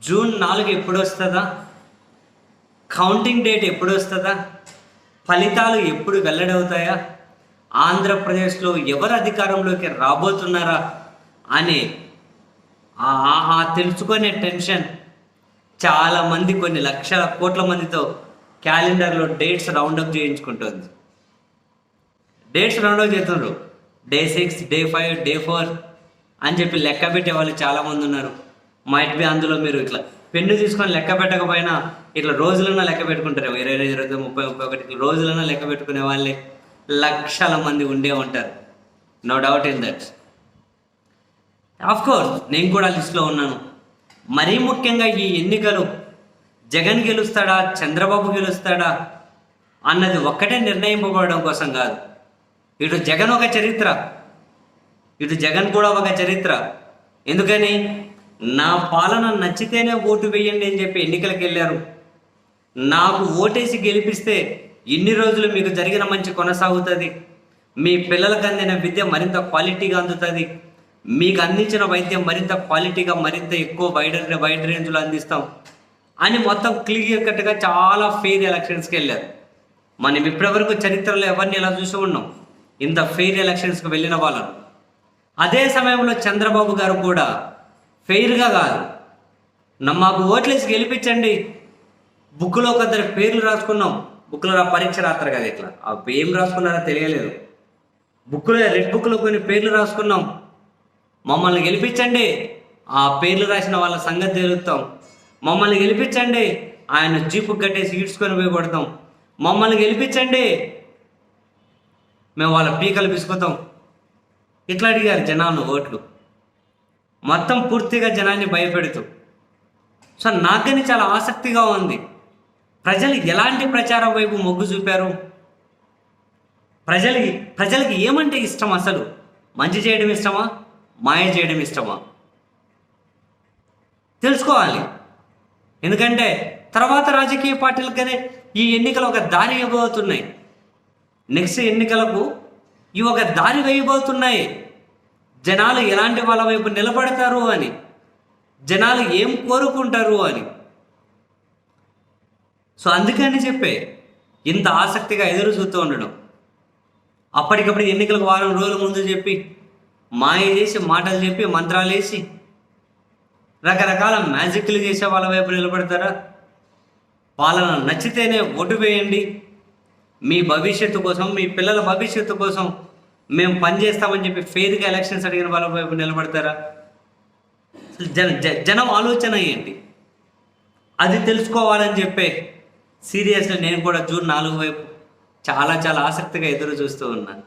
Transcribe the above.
June నాలుగు ఎప్పుడు వస్తుందా కౌంటింగ్ డేట్ ఎప్పుడు వస్తుందా ఫలితాలు ఎప్పుడు వెల్లడవుతాయా? ఆంధ్రప్రదేశ్లో ఎవరు అధికారంలోకి రాబోతున్నారా? అనే ఆ తెలుసుకునే టెన్షన్. చాలామంది కొన్ని లక్షల కోట్ల మందితో క్యాలెండర్లో డేట్స్ రౌండప్ చేయించుకుంటుంది. డేట్స్ రౌండప్ చేస్తున్నారు. Day six day five day four అని చెప్పి లెక్క పెట్టే వాళ్ళు చాలామంది ఉన్నారు. మైట్ బి అందులో మీరు ఇట్లా పెన్ను తీసుకొని లెక్క పెట్టకపోయినా ఇట్లా రోజులన్నా లెక్క పెట్టుకుంటారు ఇరవై ఇరవై ఇరవై ముప్పై ముప్పై ఒకటి ఇట్లా రోజులన్నా లెక్క పెట్టుకునే వాళ్ళే. లక్షల మంది ఉండే ఉంటారు. No doubt in that of course నేను కూడా లిస్ట్లో ఉన్నాను. మరీ ముఖ్యంగా ఈ ఎన్నికలు. జగన్ గెలుస్తాడా? చంద్రబాబు గెలుస్తాడా? అన్నది ఒక్కటే నిర్ణయింపబడడం కోసం కాదు. ఇటు జగన్ ఒక చరిత్ర. ఇటు జగన్ కూడా ఒక చరిత్ర. ఎందుకని? నా పాలన నచ్చితేనే ఓటు వేయండి అని చెప్పి ఎన్నికలకు వెళ్ళారు. నాకు ఓటేసి గెలిపిస్తే ఇన్ని రోజులు మీకు జరిగిన మంచి కొనసాగుతుంది. మీ పిల్లలకు అందిన విద్య మరింత క్వాలిటీగా అందుతుంది. మీకు అందించిన వైద్యం మరింత క్వాలిటీగా మరింత ఎక్కువ వైడ్ వైడ్ రేంజ్లో అందిస్తాం. అని మొత్తం క్లియర్ కట్గా చాలా ఫెయిర్ ఎలక్షన్స్కి వెళ్ళారు. మనం ఇప్పటివరకు చరిత్రలో ఎవరిని ఎలా చూసి ఉన్నాం? ఇంత ఫెయిర్ ఎలక్షన్స్కి వెళ్ళిన వాళ్ళను. అదే సమయంలో చంద్రబాబు గారు కూడా ఫెయిర్గా కాదు. మాకు ఓట్లేసి గెలిపించండి. బుక్లో కొందరు పేర్లు రాసుకున్నాం. బుక్లో రా పరీక్ష రాస్తారు కదా ఇట్లా. ఏం రాసుకున్నారో తెలియలేదు. బుక్లో రెడ్ బుక్లో కొన్ని పేర్లు రాసుకున్నాం. మమ్మల్ని గెలిపించండి. ఆ పేర్లు రాసిన వాళ్ళ సంగతి తెలుగుతాం మమ్మల్ని గెలిపించండి. ఆయన జీపు కట్టేసి ఈడ్చుకొని పోయి కొడతాం. మమ్మల్ని గెలిపించండి. మేము వాళ్ళ పీకలు పిసుకుతాం. ఇట్లా అడిగారు జనాలు ఓట్లు? మొత్తం పూర్తిగా జనాన్ని భయపెడుతూ. సో నాకని చాలా ఆసక్తిగా ఉంది. ప్రజలు ఎలాంటి ప్రచారం వైపు మొగ్గు చూపారు? ప్రజలకి ప్రజలకి ఏమంటే ఇష్టం అసలు? మంచి చేయడం ఇష్టమా? మాయ చేయడం ఇష్టమా? తెలుసుకోవాలి. ఎందుకంటే తర్వాత రాజకీయ పార్టీలకనే ఈ ఎన్నికలు ఒక దారి ఇవ్వబోతున్నాయి. నెక్స్ట్ ఎన్నికలకు ఇవి ఒక దారి వేయబోతున్నాయి. జనాలు ఎలాంటి వాళ్ళ వైపు నిలబడతారు అని? జనాలు ఏం కోరుకుంటారు అని? సో అందుకని చెప్పే ఇంత ఆసక్తిగా ఎదురు చూస్తూ ఉండడం. అప్పటికప్పుడు ఎన్నికలకు వారం రోజుల ముందు చెప్పి మాయ చేసి మాటలు చెప్పి మంత్రాలు వేసి రకరకాల మ్యాజిక్లు చేసే వాళ్ళ వైపు నిలబడతారా? వాళ్ళను నచ్చితేనే ఓటు వేయండి. మీ భవిష్యత్తు కోసం మీ పిల్లల భవిష్యత్తు కోసం మేము పని చేస్తామని చెప్పి ఫెయిర్గా ఎలక్షన్స్ అడిగిన వాళ్ళ వైపు నిలబడతారా? జన జ- జనం ఆలోచన ఏంటి? అది తెలుసుకోవాలని చెప్పే సీరియస్గా నేను కూడా జూన్ నాలుగు వైపు చాలా చాలా ఆసక్తిగా ఎదురు చూస్తూ ఉన్నాను.